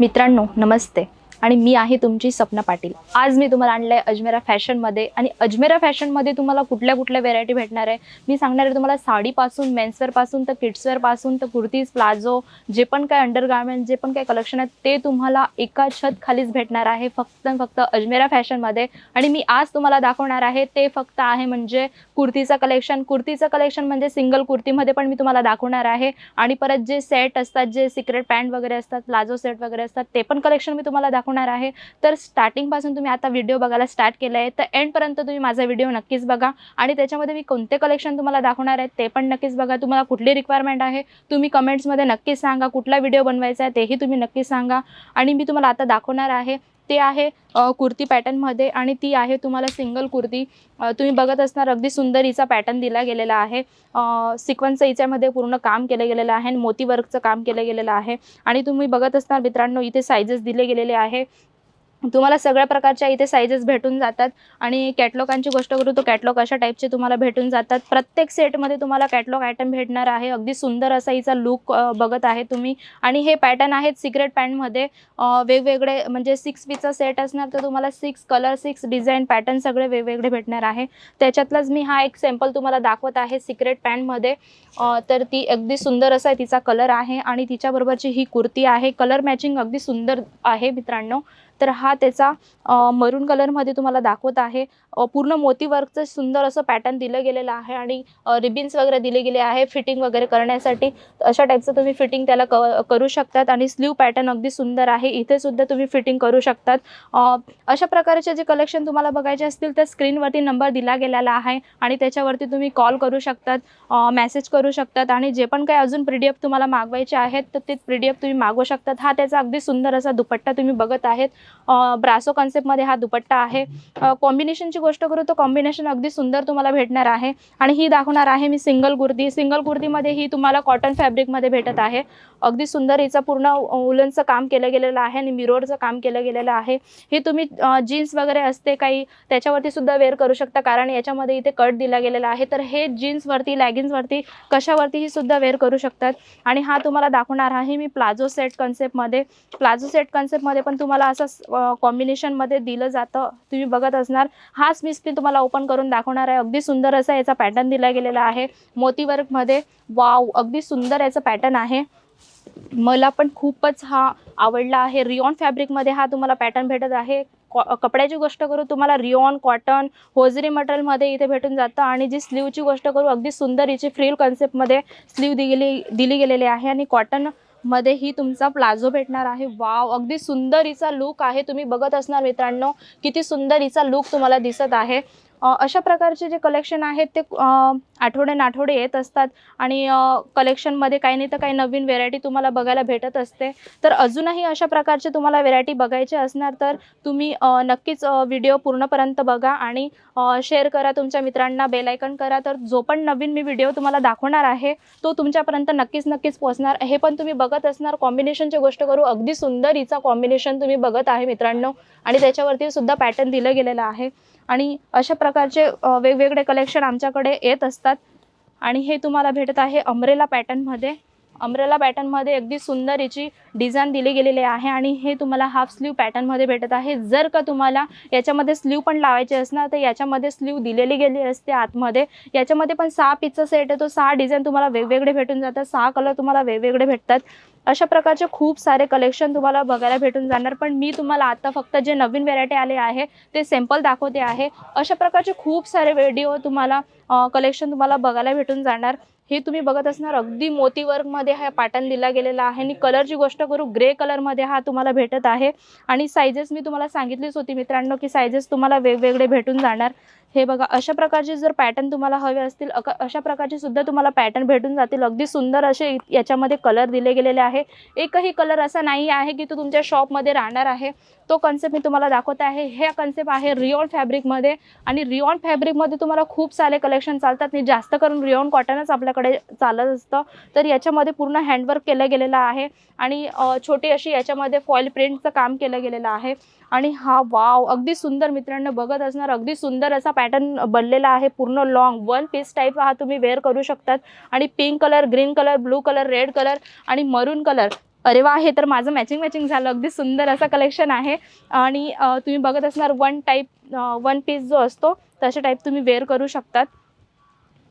मित्रांनो नमस्ते. आणि मी आहे तुमची सपना पाटील. आज मी तुम्हाला आणलं आहे अजमेरा फॅशनमध्ये आणि अजमेरा फॅशनमध्ये तुम्हाला कुठल्या कुठल्या व्हेरायटी भेटणार आहे? मी सांगणार आहे तुम्हाला साडीपासून मेन्सवेअरपासून तर किड्सवेअरपासून तर कुर्तीज प्लाझो जे पण काय अंडरगार्मेंट जे पण काय कलेक्शन आहे ते तुम्हाला एका छत खालीच भेटणार आहे फक्त फक्त अजमेरा फॅशनमध्ये आणि मी आज तुम्हाला दाखवणार आहे ते फक्त आहे म्हणजे कुर्तीचं कलेक्शन कुर्तीचं कलेक्शन म्हणजे सिंगल कुर्तीमध्ये पण मी तुम्हाला दाखवणार आहे. आणि परत जे सेट असतात जे सिक्रेट पॅन्ट वगैरे असतात प्लाझो सेट वगैरे असतात ते पण कलेक्शन मी तुम्हाला दाखवणार आहे. तर स्टार्टिंगपासून तुम्ही आता व्हिडिओ बघायला स्टार्ट केलं आहे तर एंडपर्यंत तुम्ही माझा व्हिडिओ नक्कीच बघा. आणि त्याच्यामध्ये मी कोणते कलेक्शन तुम्हाला दाखवणार आहे ते पण नक्कीच बघा. तुम्हाला कुठली रिक्वायरमेंट आहे तुम्ही कमेंट्समध्ये नक्कीच सांगा. कुठला व्हिडिओ बनवायचा आहे तेही तुम्ही नक्कीच सांगा. आणि मी तुम्हाला आता दाखवणार आहे ते आहे कुर्ती पॅटर्नमध्ये आणि ती आहे तुम्हाला सिंगल कुर्ती. तुम्ही बघत असणार अगदी सुंदरीचा पॅटर्न दिला गेलेला आहे. सिक्वन्सचं हिच्यामध्ये पूर्ण काम केलं गेलेलं आहे आणि मोती वर्कचं काम केलं गेलेलं आहे. आणि तुम्ही बघत असणार मित्रांनो इथे सायजेस दिले गेलेले आहे. तुम्हाला सगळ्या प्रकारच्या इथे साईजेस भेटून जातात. आणि कॅटलॉगांची गोष्ट करू तर कॅटलॉग अशा टाईपचे तुम्हाला भेटून जातात. प्रत्येक सेटमध्ये तुम्हाला कॅटलॉग आयटम भेटणार आहे. अगदी सुंदर असा हिचा लुक बघत आहे तुम्ही. आणि हे पॅटर्न आहेत सिक्रेट पॅन्टमध्ये वेगवेगळे म्हणजे सिक्स पीचा सेट असणार तर तुम्हाला six colour six design pattern सगळे वेगवेगळे भेटणार आहे. त्याच्यातलाच मी हा एक सॅम्पल तुम्हाला दाखवत आहे सिक्रेट पॅन्टमध्ये तर ती अगदी सुंदर असा तिचा कलर आहे. आणि तिच्याबरोबरची ही कुर्ती आहे. कलर मॅचिंग अगदी सुंदर आहे मित्रांनो. तर हा त्याचा मरून कलरमध्ये तुम्हाला दाखवत आहे. पूर्ण मोती वर्कचं सुंदर असं पॅटर्न दिलं गेलेलं आहे आणि रिबिन्स वगैरे दिले गेले आहे फिटिंग वगैरे करण्यासाठी. अशा टाईपचं तुम्ही फिटिंग त्याला क करू शकतात आणि स्लीव पॅटर्न अगदी सुंदर आहे. इथे सुद्धा तुम्ही फिटिंग करू शकतात. अशा प्रकारचे जे कलेक्शन तुम्हाला बघायचे असतील तर स्क्रीनवरती नंबर दिला गेलेला आहे आणि त्याच्यावरती तुम्ही कॉल करू शकतात मेसेज करू शकतात आणि जे पण काही अजून पी तुम्हाला मागवायचे आहेत तर ते पी तुम्ही मागवू शकतात. हा त्याचा अगदी सुंदर असा दुपट्टा तुम्ही बघत आहेत. ब्रासो कॉन्सेप्टमध्ये हा दुपट्टा आहे. कॉम्बिनेशनची गोष्ट करू तर कॉम्बिनेशन अगदी सुंदर तुम्हाला भेटणार आहे. आणि ही दाखवणार आहे मी सिंगल गुर्दी. सिंगल गुर्दीमध्ये ही तुम्हाला कॉटन फॅब्रिकमध्ये भेटत आहे. अगदी सुंदर हिचं पूर्ण उलनचं काम केलं गेलेलं आहे आणि मिरोडचं काम केलं गेलेलं आहे. हे तुम्ही जीन्स वगैरे असते काही त्याच्यावरती सुद्धा वेअर करू शकता. कारण याच्यामध्ये इथे कट दिला गेलेला आहे. तर हे जीन्सवरती लॅगिन्सवरती कशावरतीही सुद्धा वेअर करू शकतात. आणि हा तुम्हाला दाखवणार आहे मी प्लाझो सेट कन्सेप्टमध्ये प्लाझो सेट कन्सेप्टमध्ये पण तुम्हाला असं कॉम्बिनेशनमध्ये दिलं जातं. तुम्ही बघत असणार. हाच मी स्क्रीन तुम्हाला ओपन करून दाखवणार आहे. अगदी सुंदर असा याचा पॅटर्न दिला गेलेला आहे. मोतीवर्कमध्ये वाव अगदी सुंदर याचं पॅटर्न आहे. मला पण खूपच हा आवडला आहे. रिऑन फॅब्रिकमध्ये हा तुम्हाला पॅटर्न भेटत आहे. कॉ- कपड्याची गोष्ट करू तुम्हाला रिऑन कॉटन होजरी मटेरियलमध्ये इथे भेटून जातं. आणि जी स्लीवची गोष्ट करू अगदी सुंदर हिची फ्रील कन्सेप्टमध्ये स्लीव दिली दिली गेलेली आहे. आणि कॉटन मध्ये ही तुमचा प्लाझो भेटणार आहे. वाव अगदी सुंदर हिचा लुक आहे. तुम्ही बघत असणार मित्रांनो किती सुंदर हिचा लुक तुम्हाला दिसत आहे. अशा प्रकारचे जे कलेक्शन आहेत ते अ, आठवड्यान आठवडे येत असतात. आणि कलेक्शनमध्ये काही नाही तर काही नवीन व्हेरायटी तुम्हाला बघायला भेटत असते. तर अजूनही अशा प्रकारचे तुम्हाला व्हेरायटी बघायचे असणार तर तुम्ही नक्कीच व्हिडिओ पूर्णपर्यंत बघा आणि शेअर करा तुमच्या मित्रांना बेलायकन करा. तर जो पण नवीन मी व्हिडिओ तुम्हाला दाखवणार आहे तो तुमच्यापर्यंत नक्कीच नक्कीच पोहोचणार. हे पण तुम्ही बघत असणार. कॉम्बिनेशनची गोष्ट करू. अगदी सुंदर हिचा कॉम्बिनेशन तुम्ही बघत आहे मित्रांनो. आणि त्याच्यावरती सुद्धा पॅटर्न दिलं गेलेलं आहे. आणि अशा प्रकारचे वेगवेगळे कलेक्शन आमच्याकडे येत असतात. आणि हे तुम्हाला भेटत आहे अमरेला पॅटर्नमध्ये अमरेला पॅटर्नमध्ये अगदी सुंदर याची डिझाईन दिली गेलेली आहे आणि हे तुम्हाला हाफ स्लीव पॅटर्नमध्ये भेटत आहे. जर का तुम्हाला याच्यामध्ये स्लीव पण लावायचे असणार तर याच्यामध्ये स्लीव दिलेली गेली असते आतमध्ये. याच्यामध्ये पण सहा पीसचा सेट आहे तो सहा डिझाईन तुम्हाला वेगवेगळे भेटून जातात सहा कलर तुम्हाला वेगवेगळे भेटतात. अशा प्रकारचे खूप सारे कलेक्शन तुम्हाला बघायला भेटून जाणार. पण मी तुम्हाला आता फक्त जे नवीन व्हेरायटी आले आहे ते सॅम्पल दाखवते आहे. अशा प्रकारचे खूप सारे व्हिडिओ तुम्हाला कलेक्शन तुम्हाला बघायला भेटून जाणार. हे तुम्ही बघत असणार अगदी मोती वर्कमध्ये हा पॅटर्न दिला गेलेला आहे. आणि कलरची गोष्ट करू ग्रे कलरमध्ये हा तुम्हाला भेटत आहे. आणि सायझेस मी तुम्हाला सांगितलीच होती मित्रांनो की सायझेस तुम्हाला वेगवेगळे भेटून जाणार. हे बघा अशा प्रकारचे जर पॅटर्न तुम्हाला हवे असतील अशा प्रकारचे सुद्धा तुम्हाला पॅटर्न भेटून जातील. अगदी सुंदर असे याच्यामध्ये कलर दिले गेलेले आहे. एकही कलर असा नाही आहे की तो तुमच्या शॉपमध्ये राहणार आहे. तो कन्सेप्ट मी तुम्हाला दाखवत आहे. हे कन्सेप्ट आहे रिऑन फॅब्रिकमध्ये आणि रिऑन फॅब्रिकमध्ये तुम्हाला खूप सारे कलेक्शन चालतात. आणि जास्त करून रिओन कॉटनच आपल्याकडे चालत असतं. तर याच्यामध्ये पूर्ण हँडवर्क केलं गेलेलं आहे आणि छोटी अशी याच्यामध्ये फॉईल प्रिंटचं काम केलं गेलेलं आहे. आणि हा वाव अगदी सुंदर मित्रांनो बघत असणार अगदी सुंदर असा पॅटर्न बनलेला आहे पूर्ण लॉंग वन पीस टाईप हा तुम्ही वेअर करू शकतात. आणि pink colour green colour blue colour red colour आणि मरून कलर अरे वा हे तर माझं मॅचिंग मॅचिंग झालं. अगदी सुंदर असं कलेक्शन आहे. आणि तुम्ही बघत असणार वन टाईप वन पीस जो असतो तसे टाईप तुम्ही वेअर करू शकतात.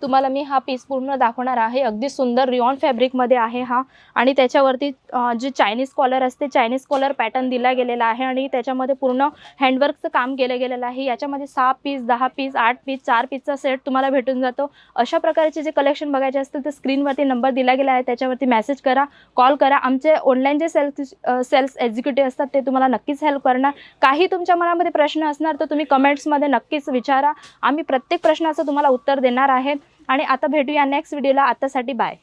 तुम्हाला मी हा पीस पूर्ण दाखवणार आहे. अगदी सुंदर रिऑन फॅब्रिकमध्ये आहे हा. आणि त्याच्यावरती जे चायनीज कॉलर असते चायनीज कॉलर पॅटर्न दिला गेलेला आहे आणि त्याच्यामध्ये पूर्ण हँडवर्कचं काम केलं गेलेलं आहे. याच्यामध्ये सहा पीस दहा पीस आठ पीस चार पीसचा सेट तुम्हाला भेटून जातो. अशा प्रकारचे जे कलेक्शन बघायचे असतील तर स्क्रीनवरती नंबर दिला गेला आहे. त्याच्यावरती मेसेज करा कॉल करा. आमचे ऑनलाईन जे सेल्स सेल्स एक्झिक्युटिव्ह असतात ते तुम्हाला नक्कीच हेल्प करणार. काही तुमच्या मनामध्ये प्रश्न असणार तर तुम्ही कमेंट्समध्ये नक्कीच विचारा. आम्ही प्रत्येक प्रश्नाचं तुम्हाला उत्तर देणार आहे. आणि आता भेटूया नेक्स्ट व्हिडिओला आतासाठी बाय